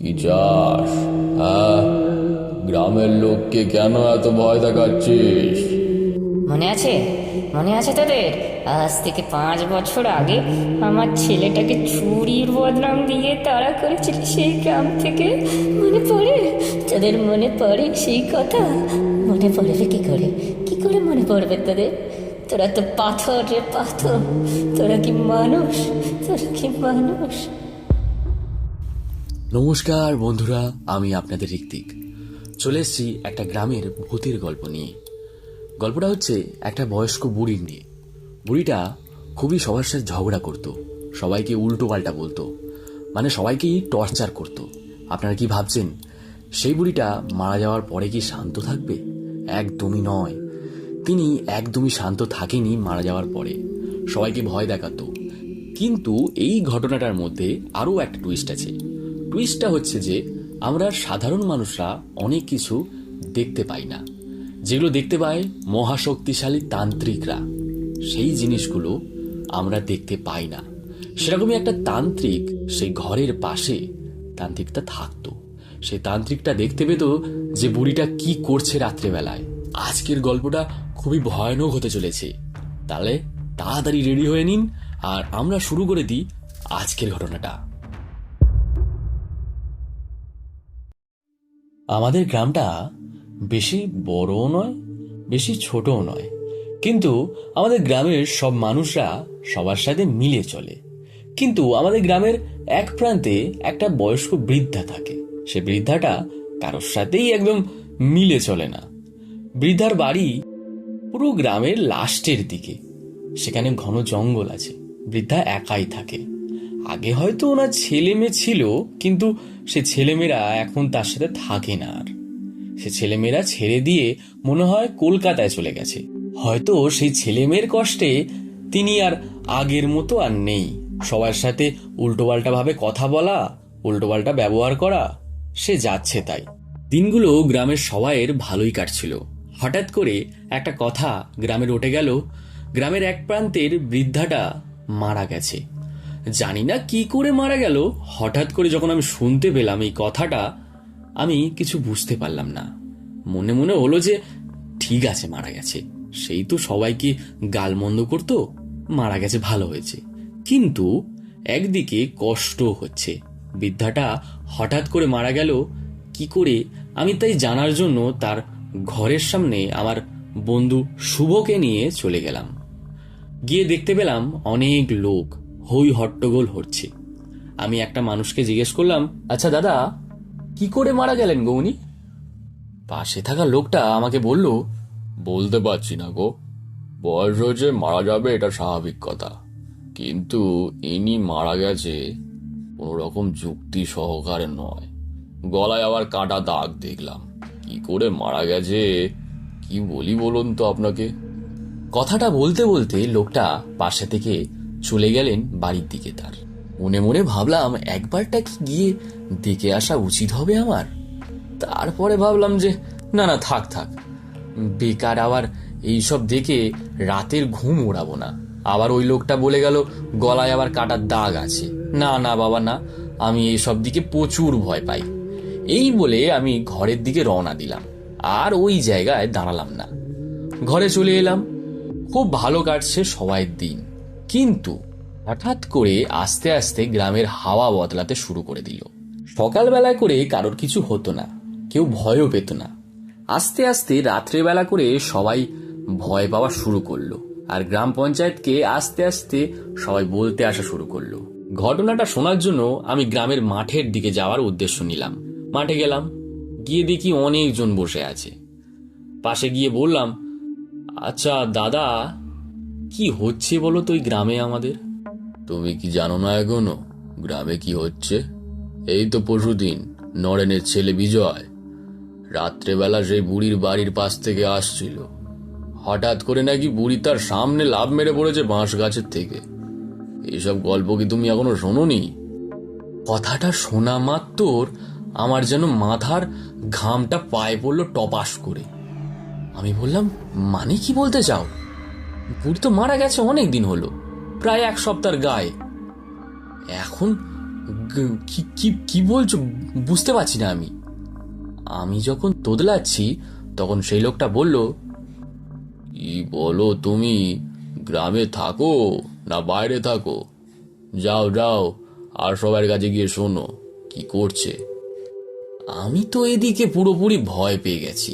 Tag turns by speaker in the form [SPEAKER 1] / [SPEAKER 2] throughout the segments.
[SPEAKER 1] কি চাস হ্যাঁ? গ্রামের লোককে কেন এত ভয় দেখাচ্ছিস?
[SPEAKER 2] মনে আছে? মনে আছে তোদের? আজ থেকে পাঁচ বছর আগে আমার ছেলেটাকে চুরির বদনাম দিয়ে তাড়া করেছিল সেই গ্রাম থেকে। মনে পড়ে? তোদের মনে পড়ে সেই কথা? মনে পড়বে কি করে? কি করে মনে পড়বে তোদের? তোরা তো পাথর রে পাথর। তোরা কি মানুষ? তোরা কি মানুষ?
[SPEAKER 3] নমস্কার বন্ধুরা, আমি আপনাদের ঋত্বিক। চলে এসেছি একটা গ্রামের ভূতের গল্প নিয়ে। গল্পটা হচ্ছে একটা বয়স্ক বুড়ির নিয়ে। বুড়িটা খুবই সবার সাথে ঝগড়া করতো, সবাইকে উল্টো পাল্টা বলতো মানে সবাইকেই টর্চার করতো। আপনারা কি ভাবছেন, সেই বুড়িটা মারা যাওয়ার পরে কি শান্ত থাকবে? একদমই নয়। তিনি একদমই শান্ত থাকেনি মারা যাওয়ার পরে। সবাইকে ভয় দেখাতো। কিন্তু এই ঘটনাটার মধ্যে আরও একটা টুইস্ট আছে। টুইস্টটা হচ্ছে যে, আমরা সাধারণ মানুষরা অনেক কিছু দেখতে পাই না। যেগুলো দেখতে পায় মহাশক্তিশালী তান্ত্রিকরা। সেই জিনিসগুলো আমরা দেখতে পাই না। সেরকমই একটা তান্ত্রিক সেই ঘরের পাশে তান্ত্রিকটা থাকতো। সেই তান্ত্রিকটা দেখতে পেত যে বুড়িটা কি করছে রাত্রেবেলায়। আজকের গল্পটা খুবই ভয়ানক হতে চলেছে। তাহলে তাড়াতাড়ি রেডি হয়ে নিন, আর আমরা শুরু করে দিই আজকের ঘটনাটা। আমাদের গ্রামটা বেশি বড়ও নয়, বেশি ছোটও নয়। কিন্তু আমাদের গ্রামের সব মানুষরা সবার সাথে মিলে চলে। কিন্তু আমাদের গ্রামের এক প্রান্তে একটা বয়স্ক বৃদ্ধা থাকে। সে বৃদ্ধাটা কারোর সাথেই একদম মিলে চলে না। বৃদ্ধার বাড়ি পুরো গ্রামের লাস্টের দিকে। সেখানে ঘন জঙ্গল আছে। বৃদ্ধা একাই থাকে। আগে হয়তো ওনার ছেলে মেয়ে ছিল, কিন্তু সে ছেলেমেয়েরা এখন তার সাথে থাকে না আর। সে ছেলেমেয়েরা ছেড়ে দিয়ে মনে হয় কলকাতায় চলে গেছে। হয়তো সেই ছেলেমেয়ের কষ্টে তিনি আর আগের মতো আর নেই। সবার সাথে উল্টোপাল্টা ভাবে কথা বলা, উল্টোপাল্টা ব্যবহার করা, সে যাচ্ছে তাই। দিনগুলো গ্রামের সবাইয়ের ভালোই কাটছিল। হঠাৎ করে একটা কথা গ্রামের উঠে গেল। গ্রামের এক প্রান্তের বৃদ্ধাটা মারা গেছে। জানি না কি করে মারা গেল। হঠাৎ করে যখন আমি শুনতে পেলাম এই কথাটা, আমি কিছু বুঝতে পারলাম না। মনে মনে হলো যে, ঠিক আছে, মারা গেছে। সেই তো সবাইকে গালমন্দ করতো? মারা গেছে, ভালো হয়েছে। কিন্তু একদিকে কষ্ট হচ্ছে। বৃদ্ধাটা হঠাৎ করে মারা গেল, কি করে? আমি তাই জানার জন্য তার ঘরের সামনে আমার বন্ধু শুভকে নিয়ে চলে গেলাম। গিয়ে দেখতে পেলাম অনেক লোক। হই হট্টগোল হচ্ছে। আমি একটা মানুষকে জিজ্ঞেস করলাম আচ্ছা দাদা, কি করে মারা গেলেন গৌনি? পাশে থাকা লোকটা আমাকে বলল,
[SPEAKER 1] বলতে পারছি না গো। বয়স হয়েছে, মারা যাবে, এটা স্বাভাবিক কথা। কিন্তু ইনি মারা গেছে, কোনো রকম যুক্তি সহকারে নয়। গলায় আবার কাটা দাগ দেখলাম। কি করে মারা গেছে, কি বলি বলুন তো আপনাকে?
[SPEAKER 3] কথাটা বলতে বলতে লোকটা পাশে থেকে চলে গেলেন বাড়ির দিকে তার। মনে মনে ভাবলাম একবারটা কি গিয়ে দেখে আসা উচিত হবে আমার। তারপরে ভাবলাম যে, না না, থাক থাক। বেকার আবার এইসব দেখে রাতের ঘুম ওড়াবো না। আবার ওই লোকটা বলে গেল, গলায় আবার কাটার দাগ আছে। না না, বাবা, না, আমি এইসব দিকে প্রচুর ভয় পাই। এই বলে আমি ঘরের দিকে রওনা দিলাম। আর ওই জায়গায় দাঁড়ালাম না। ঘরে চলে এলাম। খুব ভালো কাটছে সবাইয়ের দিন। কিন্তু হঠাৎ করে আস্তে আস্তে গ্রামের হাওয়া বদলাতে শুরু করে দিল। সকালবেলায় করে কারোর কিছু হতো না, কেউ ভয়ও পেত না। আস্তে আস্তে রাত্রেবেলা করে সবাই ভয় পাওয়া শুরু করল আর গ্রাম পঞ্চায়েতকে আস্তে আস্তে সবাই বলতে আসা শুরু করল। ঘটনাটা শোনার জন্য আমি গ্রামের মাঠের দিকে যাওয়ার উদ্দেশ্য নিলাম। মাঠে গেলাম, গিয়ে দেখি অনেকজন বসে আছে। পাশে গিয়ে বললাম আচ্ছা দাদা কি হচ্ছে বলো তো ওই গ্রামে আমাদের?
[SPEAKER 1] তুমি কি জানো না এখনও গ্রামে কি হচ্ছে? এই তো পরশুদিন, নরেনের ছেলে বিজয়। রাত্রেবেলা সেই বুড়ির বাড়ির পাশ থেকে আসছিল। হঠাৎ করে নাকি বুড়ি তার সামনে লাভ মেরে পড়েছে বাঁশ গাছের থেকে। এইসব গল্প কি তুমি এখনও শোনোনি?
[SPEAKER 3] কথাটা শোনা মাত্র আমার যেন মাথার ঘামটা পায়ে পড়ল টপাস করে। আমি বললাম মানে কি বলতে চাও? বুড়ি তো মারা গেছে অনেক দিন হলো, প্রায় এক সপ্তাহের গায়ে। এখন কি কি বলছো বুঝতে পারছি না আমি। আমি যখন তোদলাচ্ছি, তখন সেই লোকটা বলল,
[SPEAKER 1] কি বলো তুমি, গ্রামে থাকো না বাইরে থাকো? যাও যাও, আর সবার কাছে গিয়ে শোনো, কি করছে?
[SPEAKER 3] আমি তো এদিকে পুরোপুরি ভয় পেয়ে গেছি।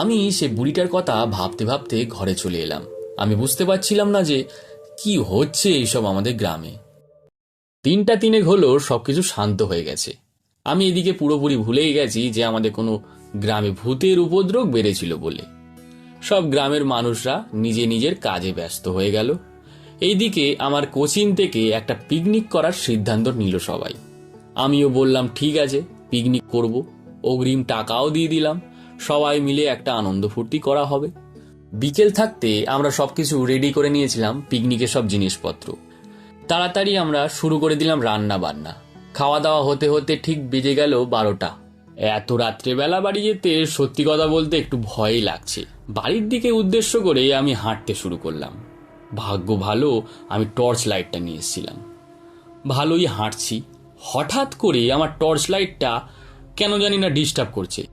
[SPEAKER 3] আমি সে বুড়িটার কথা ভাবতে ভাবতে ঘরে চলে এলাম। আমি বুঝতে পারছিলাম না যে কি হচ্ছে এইসব আমাদের গ্রামে। তিনটা তিনেক হলো সবকিছু শান্ত হয়ে গেছে। আমি এদিকে পুরোপুরি ভুলেই গেছি যে আমাদের কোনো গ্রামে ভূতের উপদ্রব বেড়েছিল বলে। সব গ্রামের মানুষরা নিজে নিজের কাজে ব্যস্ত হয়ে গেল। এইদিকে আমার কোচিং থেকে একটা পিকনিক করার সিদ্ধান্ত নিল সবাই। আমিও বললাম, ঠিক আছে, পিকনিক করব। অগ্রিম টাকাও দিয়ে দিলাম। সবাই মিলে একটা আনন্দ ফুর্তি করা হবে। বিকেল থাকতে আমরা সব কিছু রেডি করে নিয়েছিলাম পিকনিকের সব জিনিসপত্র। তাড়াতাড়ি আমরা শুরু করে দিলাম রান্না বান্না খাওয়া দাওয়া হতে হতে ঠিক বেজে গেল বারোটা। এত রাত্রেবেলা বাড়ি যেতে সত্যি কথা বলতে একটু ভয়ই লাগছে। বাড়ির দিকে উদ্দেশ্য করে আমি হাঁটতে শুরু করলাম। ভাগ্য ভালো, আমি টর্চ লাইটটা নিয়ে এসেছিলাম ভালোই হাঁটছি। হঠাৎ করে আমার টর্চ লাইটটা কেন জানি না ডিস্টার্ব করছে।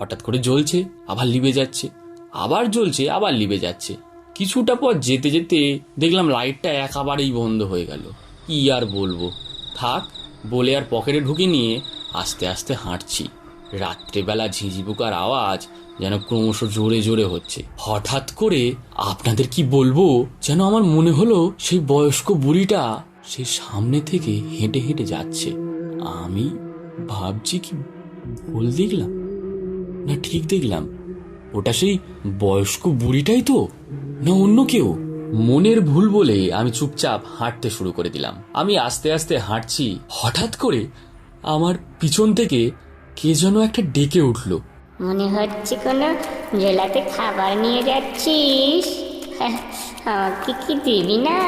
[SPEAKER 3] হঠাৎ করে জ্বলছে, আবার লিবে যাচ্ছে। আবার জ্বলছে, আবার লিবে যাচ্ছে। কিছুটা পর যেতে যেতে দেখলাম লাইটটা একেবারেই বন্ধ হয়ে গেল। কি আর বলব? থাক, বলে আর পকেটে ঢুকে নিয়ে আস্তে আস্তে হাঁটছি। রাত্রেবেলা ঝিঁঝি পোকার আওয়াজ যেন ক্রমশ জোরে জোরে হচ্ছে। হঠাৎ করে আপনাদের কি বলব? যেন আমার মনে হলো সেই বয়স্ক বুড়িটা সেই সামনে থেকে হেঁটে হেঁটে যাচ্ছে। আমি ভাবছি কি ভুল দেখলাম? না ঠিক দেখলাম। ওটা সেই বয়স্ক বুড়িটাই তো? না অন্য কেউ? মনের ভুল বলে আমি চুপচাপ হাঁটতে শুরু করে দিলাম। আমি আস্তে আস্তে হাঁটছি। হঠাৎ করে আমার পিছন থেকে কে যেন একটা ডেকে উঠল।
[SPEAKER 2] মনে হচ্ছে কোনো জেলাতে খাবার নিয়ে যাচ্ছিস? হ্যাঁ, আমাকে কি দিবি না?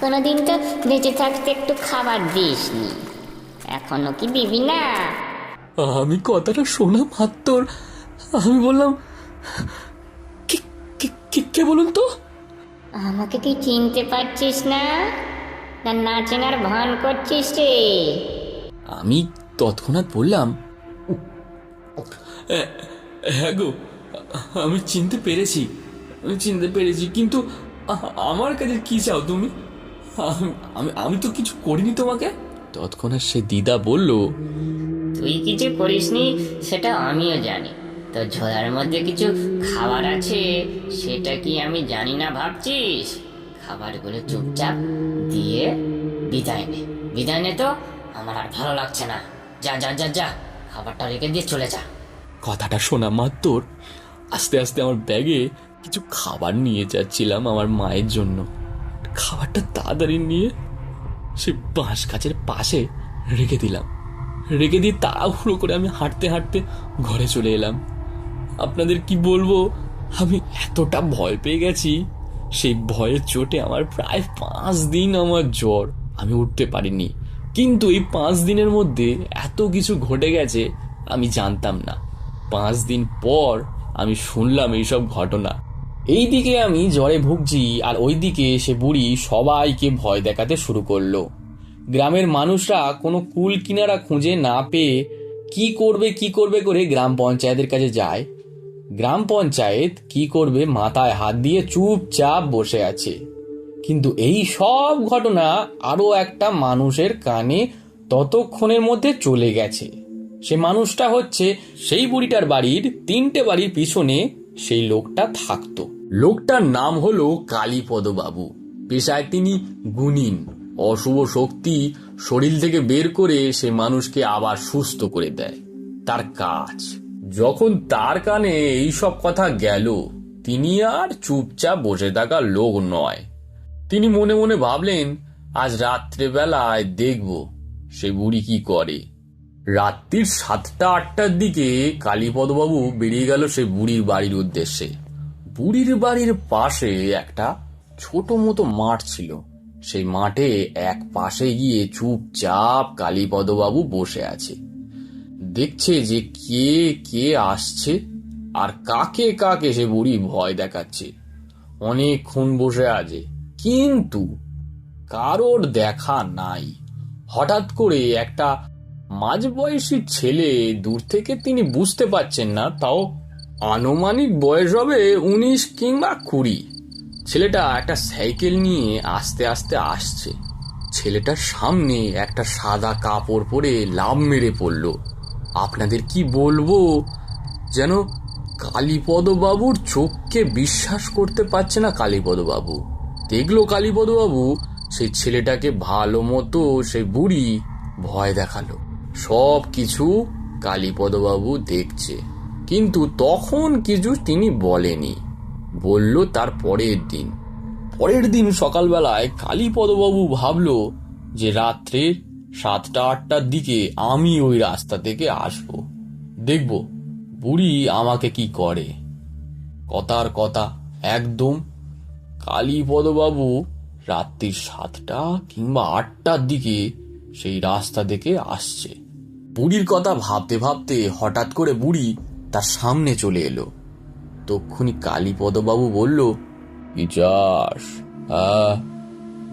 [SPEAKER 2] কোনোদিন তো বেঁচে থাকতে একটু খাবার দিসনি। এখনও কি দিবি না?
[SPEAKER 3] আমি কথাটা শোনা মাত্র আমি বললাম "কে- বলুন তো?
[SPEAKER 2] আমাকে কি চিনতে পারছিস না? না না চেনার ভান করছিস রে।
[SPEAKER 3] আমি তৎক্ষণাৎ বললাম হ্যাঁ গো আমি চিনতে পেরেছি আমি চিনতে পেরেছি কিন্তু আমার কাছে কি চাও তুমি? আমি- আমি আমি তো কিছু করিনি তোমাকে। তৎক্ষণাৎ সে দিদা বলল
[SPEAKER 2] তুই কিছু করিসনি সেটা আমিও জানি। তো ঝোলার মধ্যে কিছু খাবার আছে? সেটা কি আমি জানি না ভাবছিস? খাবারগুলো চুপচাপ দিয়ে বিদায় নে। বিদায় নে তো? আমার আর ভালো লাগছে না। যা যা যা যা, খাবারটা রেখে দিয়ে চলে যা।
[SPEAKER 3] কথাটা শোনা মাত্র আস্তে আস্তে আমার ব্যাগে কিছু খাবার নিয়ে যাচ্ছিলাম আমার মায়ের জন্য। খাবারটা তাড়াতাড়ি নিয়ে সে বাঁশ গাছের পাশে রেখে দিলাম। রেখে দিয়ে তাড়াহুড়ো করে আমি হাঁটতে হাঁটতে ঘরে চলে এলাম। আপনাদের কি বলব? আমি এতটা ভয় পেয়ে গেছি। সেই ভয়ের চোটে আমার প্রায় পাঁচ দিন আমার জ্বর। আমি উঠতে পারিনি। কিন্তু এই পাঁচ দিনের মধ্যে এত কিছু ঘটে গেছে, আমি জানতাম না। পাঁচ দিন পর আমি শুনলাম এইসব ঘটনা। এই দিকে আমি জ্বরে ভুগছি আর ওইদিকে সে বুড়ি সবাইকে ভয় দেখাতে শুরু করল। গ্রামের মানুষরা কোনো কুল কিনারা খুঁজে না পেয়ে কি করবে কি করবে করে গ্রাম পঞ্চায়েতের কাছে যায়। গ্রাম পঞ্চায়েত কি করবে? মাথায় হাত দিয়ে চুপচাপ বসে আছে। কিন্তু এই সব ঘটনা আরও একটা মানুষের কানে ততক্ষণের মধ্যে চলে গেছে। সে মানুষটা হচ্ছে সেই বুড়িটার বাড়ির তিনটে বাড়ির পিছনে সেই লোকটা থাকতো। লোকটার নাম হলো কালীপদ বাবু পেশায় তিনি গুণিন, অশুভ শক্তি, শরীর থেকে বের করে সে মানুষকে আবার সুস্থ করে দেয়। তার কাজ। যখন তার কানে এইসব কথা গেল, তিনি আর চুপচাপ বসে থাকা লোক নয়। তিনি মনে মনে ভাবলেন, আজ রাত্রেবেলায় দেখব সে বুড়ি কি করে। রাত্রির সাতটা, আটটার দিকে কালীপদবাবু বেরিয়ে গেল সে বুড়ির বাড়ির উদ্দেশ্যে। বুড়ির বাড়ির পাশে একটা ছোট মতো মাঠ ছিল। সেই মাঠে এক পাশে গিয়ে চুপচাপ কালীপদবাবু বসে আছে। দেখছে যে কে কে আসছে আর কাকে কাকে সে বুড়ি ভয় দেখাচ্ছে। অনেকক্ষণ বসে আছে। কিন্তু কারোর দেখা নাই। হঠাৎ করে একটা মাঝবয়সী ছেলে দূর থেকে তিনি বুঝতে পারছেন না, তাও আনুমানিক বয়স হবে উনিশ কিংবা কুড়ি। ছেলেটা একটা সাইকেল নিয়ে আস্তে আস্তে আসছে। ছেলেটার সামনে একটা সাদা কাপড় পরে লাভ মেরে পড়ল। আপনাদের কি বলব? যেন কালীপদ বাবুর চোখকে বিশ্বাস করতে পারছে না কালীপদ বাবু দেখল কালীপদ বাবু সেই ছেলেটাকে ভালো মতো সেই বুড়ি ভয় দেখাল। সব কিছু কালীপদ বাবু দেখছে। কিন্তু তখন কিছু তিনি বলেনি। বলল, তার পরের দিন। পরের দিন সকালবেলায় কালীপদবাবু ভাবল যে রাত্রে সাতটা, আটটার দিকে আমি ওই রাস্তা থেকে আসব। দেখব বুড়ি আমাকে কি করে। কথার কথা একদম। কালীপদবাবু রাত্রির সাতটা কিংবা আটটার দিকে সেই রাস্তা থেকে আসছে। বুড়ির কথা ভাবতে ভাবতে হঠাৎ করে বুড়ি তার সামনে চলে এলো। তক্ষুনি কালীপদবাবু বলল, কি চাস? হ্যাঁ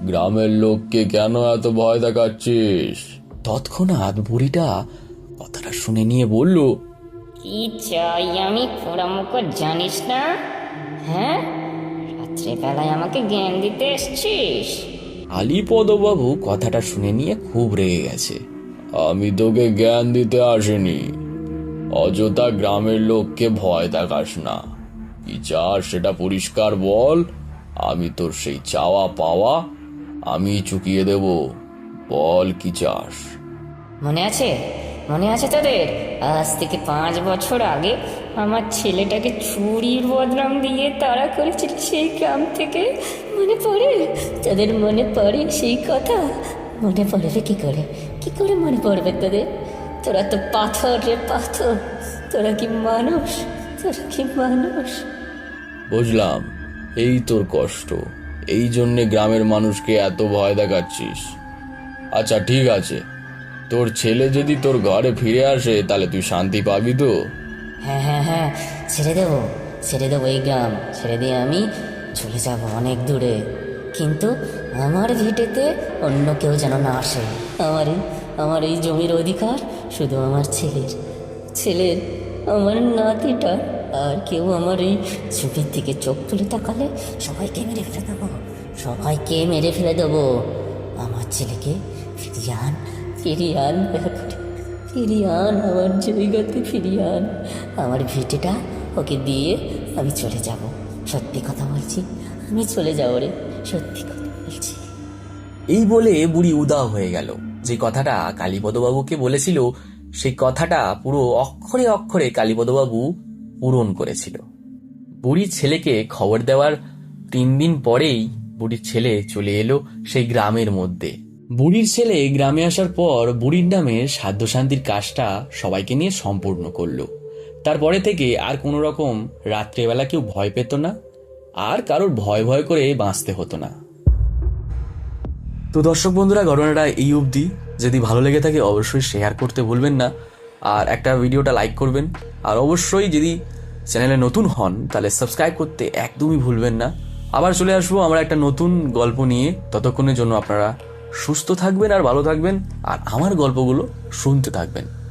[SPEAKER 3] গ্রামের লোককে কেন এত ভয় দেখাচ্ছিস? তৎক্ষণাৎ বুড়িটা কথাটা শুনে নিয়ে বলল
[SPEAKER 2] কি চাই আমি? পোড়ামুখ জানিস না? হ্যাঁ? রাত্রেবেলায় আমাকে জ্ঞান দিতে এসছিস?
[SPEAKER 3] আলিপদবাবু কথাটা শুনে নিয়ে খুব রেগে গেছে। আমি তোকে জ্ঞান দিতে আসিনি। অযথা গ্রামের লোককে ভয় দেখাস না। কি চাস সেটা পরিষ্কার বল। আমি তোর সেই চাওয়া পাওয়া আমি চুকিয়ে দেব। বল কি চাস?
[SPEAKER 2] মনে আছে? মনে আছে তোদের? আজ থেকে পাঁচ বছর আগে আমার ছেলেটাকে চুরির বদনাম দিয়ে তাড়া করেছিল সেই গ্রাম থেকে। মনে পড়ে? তোদের মনে পড়ে সেই কথা? মনে পড়বে কি করে? কি করে মনে পড়বে তোদের? তোরা তো পাথর রে পাথর। তোরা কি মানুষ? তোরা কি মানুষ?
[SPEAKER 3] বুঝলাম। এই তোর কষ্ট। এই জন্যে গ্রামের মানুষকে এত ভয় দেখাচ্ছিস। আচ্ছা ঠিক আছে। তোর ছেলে যদি তোর ঘরে ফিরে আসে, তাহলে তুই শান্তি পাবি তো?
[SPEAKER 2] হ্যাঁ হ্যাঁ হ্যাঁ ছেড়ে দেবো ছেড়ে দেবো এই গ্রাম। ছেড়ে দিয়ে আমি চলে যাব অনেক দূরে। কিন্তু আমার ভিটেতে অন্য কেউ যেন না আসে। আমার আমার এই জমির অধিকার শুধু আমার ছেলের। ছেলের, আমার নাতিটা আর কেউ আমার এই ছবির দিকে চোখ তুলে তাকালে সবাইকে মেরে ফেলে দেবো। সবাইকে মেরে ফেলে দেবো। আমার ছেলেকে ফিরিয়ে আন ফিরিয়ে আন ফিরিয়ে আন আমার জায়গাতে ফিরিয়ে আন আমার ভিটেটা ওকে দিয়ে আমি চলে যাব। সত্যি কথা বলছি, আমি চলে যাব রে, সত্যি কথা বলছি।
[SPEAKER 4] এই বলে বুড়ি উদা হয়ে গেল। যে কথাটা কালীপদবাবুকে বলেছিল সেই কথাটা পুরো অক্ষরে অক্ষরে কালীপদবাবু পূরণ করেছিল। বুড়ির ছেলেকে খবর দেওয়ার তিন দিন পরেই বুড়ির ছেলে চলে এলো সেই গ্রামের মধ্যে। বুড়ির ছেলে গ্রামে আসার পর বুড়ির নামে সাধ্য শান্তির কাজটা সবাইকে নিয়ে সম্পূর্ণ করল। তারপরে থেকে আর কোনো রকম রাত্রেবেলা কেউ ভয় পেত না, আর কারোর ভয় ভয় করে বাঁচতে হতো না। তো দর্শক বন্ধুরা, ঘটনাটা এই অবধি। যদি ভালো লেগে থাকে, অবশ্যই শেয়ার করতে ভুলবেন না। আর একটা ভিডিওটা লাইক করবেন। আর অবশ্যই যদি চ্যানেলে নতুন হন, তাহলে সাবস্ক্রাইব করতে একদমই ভুলবেন না। আবার চলে আসব আমরা একটা নতুন গল্প নিয়ে। ততক্ষণের জন্য আপনারা সুস্থ থাকবেন আর ভালো থাকবেন। আর আমার গল্পগুলো শুনতে থাকবেন।